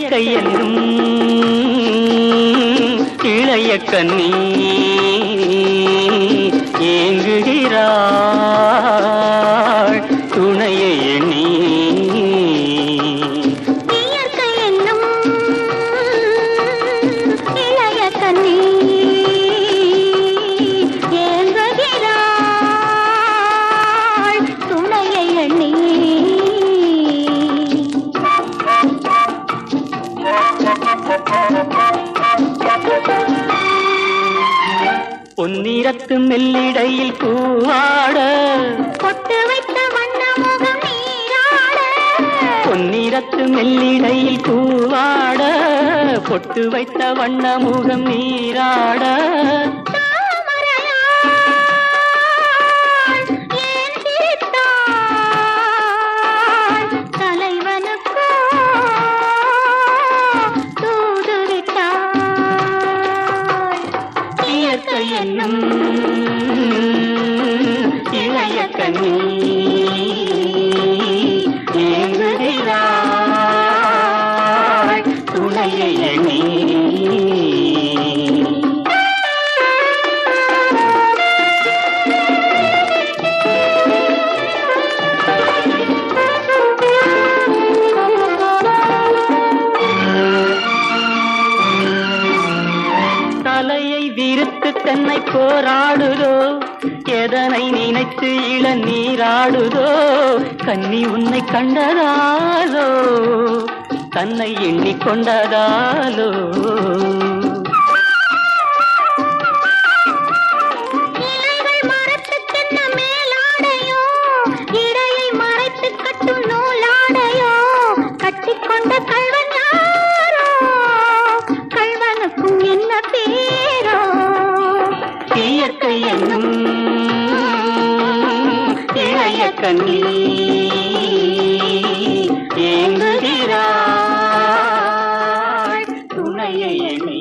இயற்கை என்னும் இளைய கண்ணி பொன்னிறத்து மெல்லிடையில் பூவாட. பொட்டு வைத்த வண்ண முகம் நீராட. பொன்னிறத்து மெல்லிடையில் பூவாட. பொட்டு வைத்த வண்ண முகம் நீராட. என்னும் இளைய நினைத்து விரித்து தன்னை போராடுதோ? எதனை நினைத்து இள நீராடுதோ கண்ணி உன்னை கண்டதாலோ? தன்னை எண்ணிக்கொண்டதாலோ இயற்கை இளைய கண்ணி ஏங்குகிறாள் துணையை எண்ணி